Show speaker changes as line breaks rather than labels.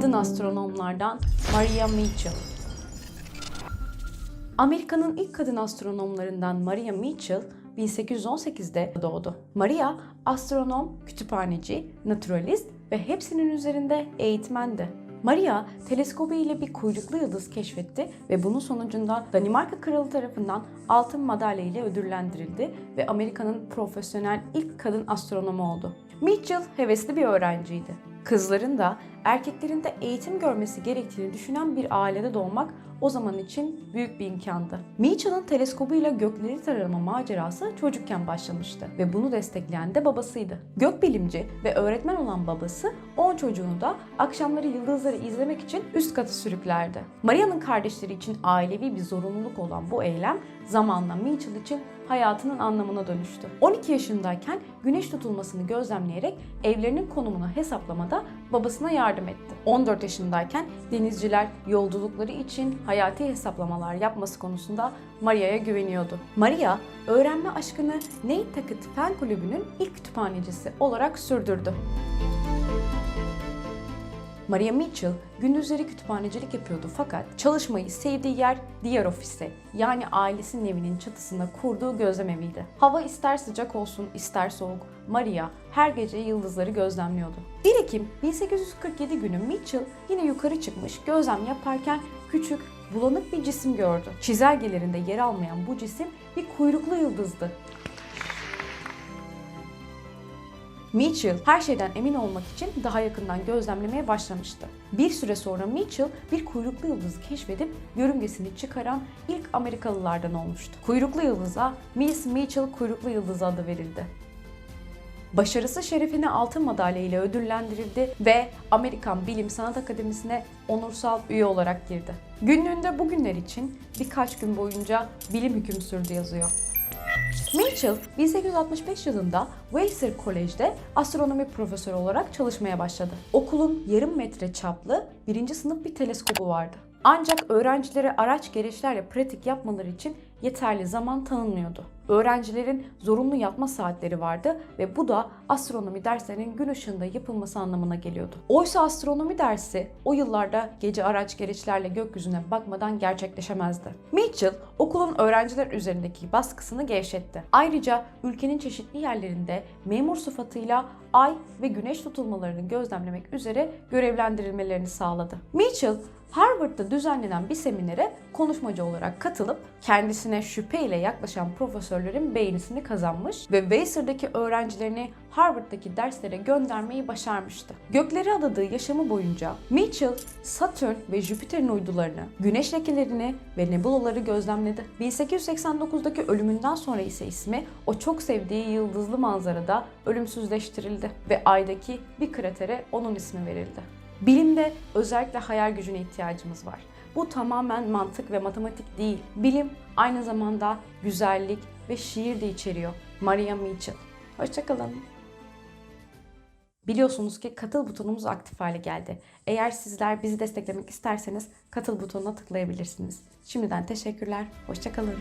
kadın astronomlardan Maria Mitchell. Amerika'nın ilk kadın astronomlarından Maria Mitchell 1818'de doğdu. Maria astronom, kütüphaneci, naturalist ve hepsinin üzerinde eğitmendi. Maria teleskobu ile bir kuyruklu yıldız keşfetti ve bunun sonucunda Danimarka Kralı tarafından altın madalya ile ödüllendirildi ve Amerika'nın profesyonel ilk kadın astronomu oldu. Mitchell hevesli bir öğrenciydi. Kızların da erkeklerin de eğitim görmesi gerektiğini düşünen bir ailede doğmak o zaman için büyük bir imkandı. Mitchell'ın teleskobuyla gökleri tarama macerası çocukken başlamıştı ve bunu destekleyen de babasıydı. Gökbilimci ve öğretmen olan babası 10 çocuğunu da akşamları yıldızları izlemek için üst katı sürüklerdi. Maria'nın kardeşleri için ailevi bir zorunluluk olan bu eylem zamanla Mitchell için hayatının anlamına dönüştü. 12 yaşındayken güneş tutulmasını gözlemleyerek evlerinin konumunu hesaplamada babasına yardım etti. 14 yaşındayken denizciler yolculukları için hayati hesaplamalar yapması konusunda Maria'ya güveniyordu. Maria, öğrenme aşkını Nantucket Fen Kulübü'nün ilk kütüphanecisi olarak sürdürdü. Maria Mitchell gündüzleri kütüphanecilik yapıyordu fakat çalışmayı sevdiği yer diğer ofiste yani ailesinin evinin çatısında kurduğu gözlem eviydi. Hava ister sıcak olsun ister soğuk Maria her gece yıldızları gözlemliyordu. 1 Ekim 1847 günü Mitchell yine yukarı çıkmış gözlem yaparken küçük bulanık bir cisim gördü. Çizelgelerinde yer almayan bu cisim bir kuyruklu yıldızdı. Mitchell her şeyden emin olmak için daha yakından gözlemlemeye başlamıştı. Bir süre sonra Mitchell bir kuyruklu yıldızı keşfedip yörüngesini çıkaran ilk Amerikalılardan olmuştu. Kuyruklu yıldıza Miss Mitchell kuyruklu yıldızı adı verildi. Başarısı şerefine altın madalya ile ödüllendirildi ve Amerikan Bilim Sanat Akademisi'ne onursal üye olarak girdi. Günlüğünde bugünler için birkaç gün boyunca bilim hüküm sürdü yazıyor. Mitchell 1865 yılında Weiser Kolej'de astronomi profesörü olarak çalışmaya başladı. Okulun yarım metre çaplı birinci sınıf bir teleskobu vardı. Ancak öğrencilere araç gereçlerle pratik yapmaları için yeterli zaman tanınmıyordu. Öğrencilerin zorunlu yatma saatleri vardı ve bu da astronomi derslerinin gün ışığında yapılması anlamına geliyordu. Oysa astronomi dersi o yıllarda gece araç gereçlerle gökyüzüne bakmadan gerçekleşemezdi. Mitchell okulun öğrenciler üzerindeki baskısını gevşetti. Ayrıca ülkenin çeşitli yerlerinde memur sıfatıyla ay ve güneş tutulmalarını gözlemlemek üzere görevlendirilmelerini sağladı. Mitchell Harvard'da düzenlenen bir seminere konuşmacı olarak katılıp kendisine şüpheyle yaklaşan profesörlerin beğenisini kazanmış ve Weiser'daki öğrencilerini Harvard'daki derslere göndermeyi başarmıştı. Gökleri adadığı yaşamı boyunca Mitchell, Satürn ve Jüpiter'in uydularını, güneş lekelerini ve nebulaları gözlemledi. 1889'daki ölümünden sonra ise ismi o çok sevdiği yıldızlı manzarada ölümsüzleştirildi ve aydaki bir kratere onun ismi verildi. Bilimde özellikle hayal gücüne ihtiyacımız var. Bu tamamen mantık ve matematik değil. Bilim aynı zamanda güzellik ve şiir de içeriyor. Maria Mitchell. Hoşçakalın. Biliyorsunuz ki katıl butonumuz aktif hale geldi. Eğer sizler bizi desteklemek isterseniz katıl butonuna tıklayabilirsiniz. Şimdiden teşekkürler. Hoşçakalın.